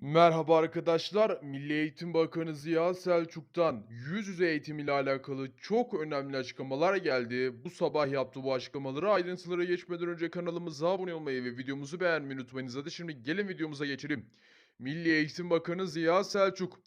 Merhaba arkadaşlar. Milli Eğitim Bakanı Ziya Selçuk'tan yüz yüze eğitim ile alakalı çok önemli açıklamalar geldi. Bu sabah yaptığı bu açıklamaları ayrıntılara geçmeden önce kanalımıza abone olmayı ve videomuzu beğenmeyi unutmayınız. Hadi şimdi gelin videomuza geçelim. Milli Eğitim Bakanı Ziya Selçuk.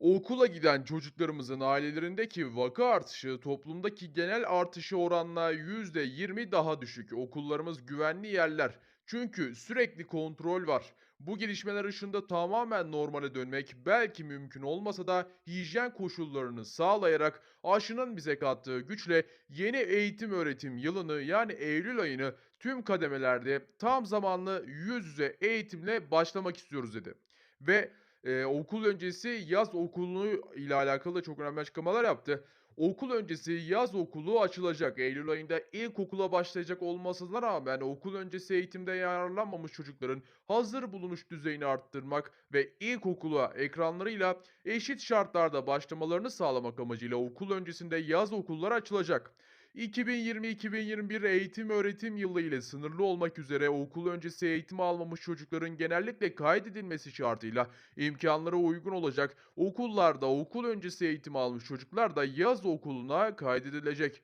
Okula giden çocuklarımızın ailelerindeki vaka artışı toplumdaki genel artışı oranla %20 daha düşük. Okullarımız güvenli yerler. Çünkü sürekli kontrol var. Bu gelişmeler ışığında tamamen normale dönmek belki mümkün olmasa da hijyen koşullarını sağlayarak aşının bize kattığı güçle yeni eğitim öğretim yılını yani Eylül ayını tüm kademelerde tam zamanlı yüz yüze eğitimle başlamak istiyoruz dedi. Ve Eee, okul öncesi yaz okulu ile alakalı da çok önemli açıklamalar yaptı. Okul öncesi yaz okulu açılacak. Eylül ayında ilkokula başlayacak olmasına rağmen okul öncesi eğitimde yararlanmamış çocukların hazır bulunuş düzeyini arttırmak ve ilkokula ekranlarıyla eşit şartlarda başlamalarını sağlamak amacıyla okul öncesinde yaz okulları açılacak. 2020-2021 eğitim öğretim yılı ile sınırlı olmak üzere okul öncesi eğitim almamış çocukların genellikle kaydedilmesi şartıyla imkanlara uygun olacak okullarda okul öncesi eğitim almış çocuklar da yaz okuluna kaydedilecek.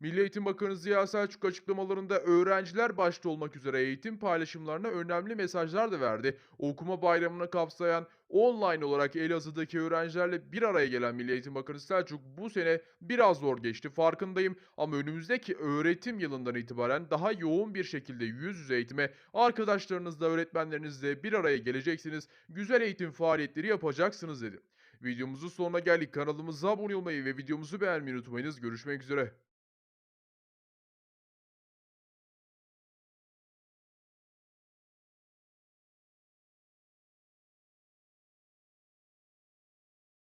Milli Eğitim Bakanı Ziya Selçuk açıklamalarında öğrenciler başta olmak üzere eğitim paylaşımlarına önemli mesajlar da verdi. Okuma bayramını kapsayan online olarak Elazığ'daki öğrencilerle bir araya gelen Milli Eğitim Bakanı Selçuk bu sene biraz zor geçti farkındayım ama önümüzdeki öğretim yılından itibaren daha yoğun bir şekilde yüz yüze eğitime arkadaşlarınızla öğretmenlerinizle bir araya geleceksiniz. Güzel eğitim faaliyetleri yapacaksınız dedi. Videomuzun sonuna geldik. Kanalımıza abone olmayı ve videomuzu beğenmeyi unutmayınız. Görüşmek üzere.